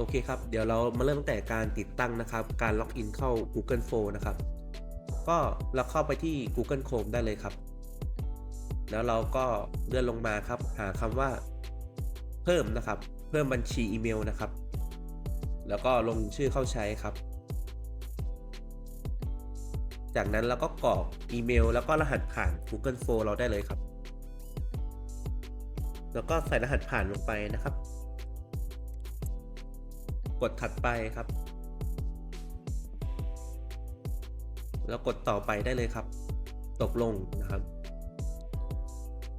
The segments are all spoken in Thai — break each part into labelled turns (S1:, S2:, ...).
S1: โอเคครับ เดี๋ยวเรามาเริ่มตั้งแต่การติดตั้งนะครับ การล็อกอินเข้า Google Form นะครับ ก็เราเข้าไปที่ Google Chrome ได้เลยครับ แล้วเราก็เลื่อนลงมาครับ หาคำว่า เพิ่มนะครับ เพิ่มบัญชีอีเมลนะครับ แล้วก็ลงชื่อเข้าใช้ครับ จากนั้นเราก็กรอกอีเมล แล้วก็รหัสผ่าน Google Form เราได้เลยครับ แล้วก็ใส่รหัสผ่านลงไปนะครับ กดถัดไปครับ แล้วกดต่อไปได้เลยครับ ตกลงนะครับ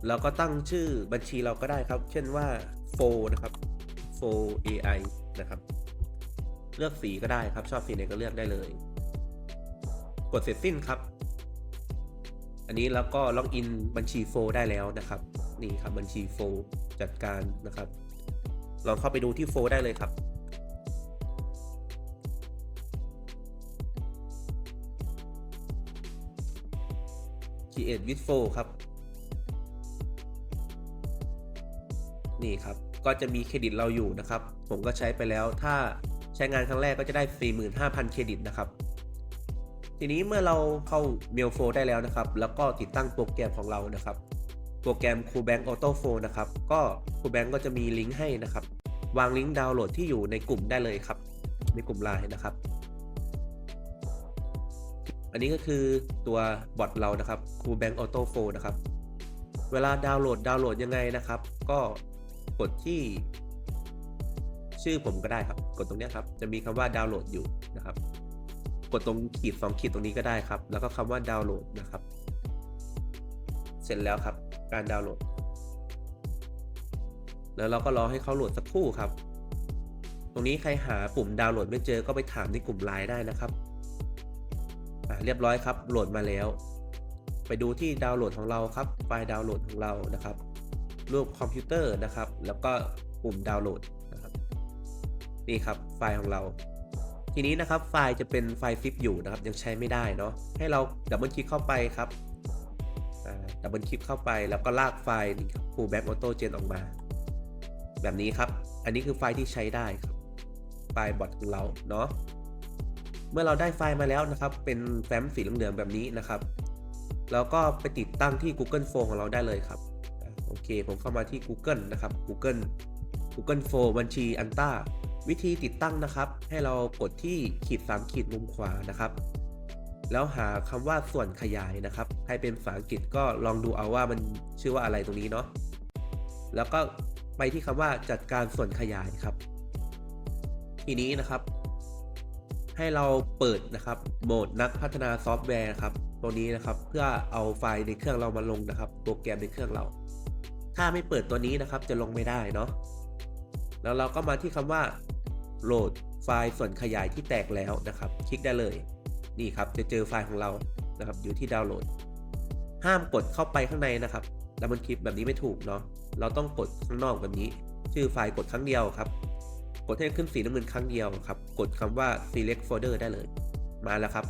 S1: เราก็ตั้งชื่อบัญชีเราก็ได้ครับ เช่นว่า f o นะครับ f o AI นะครับ เลือกสีก็ได้ครับ ชอบสีไหนก็เลือกได้เลย กดเสร็จสิ้นครับ อันนี้แล้วก็ล็อกอินบัญชีโฟได้แล้วนะครับ นี่ครับบัญชีโฟจัดการนะครับลองเข้าไปดูที่โฟได้เลยครับ Create with Flow ครับ นี่ครับ ก็จะมีเครดิตเราอยู่นะครับ ผมก็ใช้ไปแล้ว ถ้าใช้งานครั้งแรกก็จะได้ 45,000 เครดิตนะครับ ทีนี้เมื่อเราเข้า Mail Flow ได้แล้วนะครับ แล้วก็ติดตั้งโปรแกรมของเรานะครับ โปรแกรม KuBank Auto Flow นะครับ ก็ KuBank ก็จะมีลิงก์ให้นะครับ วางลิงก์ดาวน์โหลดที่อยู่ในกลุ่มได้เลยครับ ในกลุ่มไลน์นะครับ อันนี้ก็คือตัวบอทเรานะครับ KuBank Auto Flow นะครับ เวลาดาวน์โหลดดาวน์โหลดยังไงนะครับ ก็กดที่ ชื่อผมก็ได้ครับ กดตรงนี้ครับ จะมีคำว่าดาวน์โหลดอยู่นะครับ กดตรงขีด 2 ขีดตรงนี้ก็ได้ครับ แล้วก็คำว่าดาวน์โหลดนะครับ เสร็จแล้วครับ การดาวน์โหลด แล้วเราก็รอให้เขาโหลดสักครู่ครับ ตรงนี้ใครหาปุ่มดาวน์โหลดไม่เจอก็ไปถามในกลุ่มไลน์ได้นะครับ เรียบร้อยครับโหลดมาแล้ว ไปดูที่ดาวน์โหลดของเราครับไฟล์ดาวน์โหลดของเรานะครับรูปคอมพิวเตอร์นะครับ แล้วก็ปุ่มดาวน์โหลดนะครับนี่ครับไฟล์ของเรา ทีนี้นะครับไฟล์จะเป็นไฟล์ซิปอยู่นะครับ ยังใช้ไม่ได้เนาะให้เราดับเบิลคลิกเข้าไปครับดับเบิลคลิกเข้าไปแล้วก็ลากไฟล์นี่ครับ Full Back Auto Gen ออกมา แบบนี้ครับ อันนี้คือไฟล์ที่ใช้ได้ครับ ไฟล์บอทของเราเนาะ เมื่อเราได้ไฟล์มาแล้วนะครับ เป็นแฟ้มสีเหลืองๆแบบนี้นะครับ แล้วก็ไปติดตั้งที่ Google Form ของเราได้เลยครับ โอเค ผมเข้ามาที่ Google นะครับ Google Google Form บัญชีอันต้าวิธีติดตั้งนะครับ ให้เรากดที่ขีด 3 ขีดมุมขวานะครับ แล้วหาคำว่าส่วนขยายนะครับ ใครเป็นภาษาอังกฤษก็ลองดูเอาว่ามันชื่อว่าอะไรตรงนี้เนาะ แล้วก็ไปที่คำว่าจัดการส่วนขยายครับ ทีนี้นะครับ ให้เราเปิดนะครับโหมดนักพัฒนาซอฟต์แวร์ครับตัวนี้นะครับเพื่อเอาไฟล์ในเครื่องเรามาลงนะครับ โปรแกรมในเครื่องเรา ถ้าไม่เปิดตัวนี้นะครับจะลงไม่ได้เนาะแล้วเราก็มาที่คำว่าโหลดไฟล์ส่วนขยายที่แตกแล้วนะครับ คลิกได้เลยนี่ครับจะเจอไฟล์ของเรานะครับ อยู่ที่ดาวน์โหลด ห้ามกดเข้าไปข้างในนะครับดับเบิลคลิกแบบนี้ไม่ถูกเนาะเราต้องกดข้างนอกแบบนี้ ชื่อไฟล์กดครั้งเดียวครับ กดให้ขึ้นสีน้ำเงินครั้งเดียวครับ กดคำว่า select folder ได้เลย มาแล้วครับ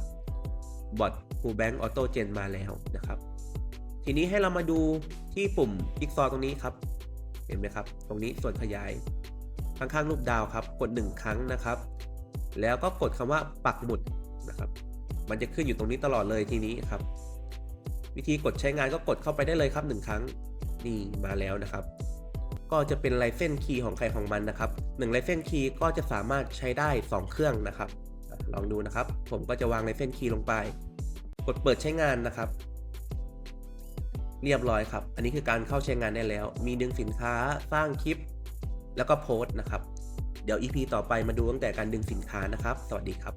S1: บอท Full Bank Auto Gen มาแล้วนะครับ ทีนี้ให้เรามาดูที่ปุ่มจิ๊กซอว์ตรงนี้ครับ เห็นไหมครับ ตรงนี้ส่วนขยาย ข้างๆรูปดาวครับ กด 1 ครั้งนะครับ แล้วก็กดคำว่าปักหมุดนะครับ มันจะขึ้นอยู่ตรงนี้ตลอดเลยทีนี้ครับ วิธีกดใช้งานก็กดเข้าไปได้เลยครับ 1 ครั้ง นี่มาแล้วนะครับ ก็จะเป็นไลเซนคีย์ของใครของมันนะครับ1ไลเซนคีย์ก็จะสามารถใช้ได้ 2 เครื่องนะครับ ลองดูนะครับ ผมก็จะวางไลเซนคีย์ลงไป กดเปิดใช้งานนะครับ เรียบร้อยครับ อันนี้คือการเข้าใช้งานได้แล้ว มีดึงสินค้าสร้างคลิป แล้วก็โพสต์นะครับ เดี๋ยว EP ต่อไปมาดูตั้งแต่การดึงสินค้านะครับ สวัสดีครับ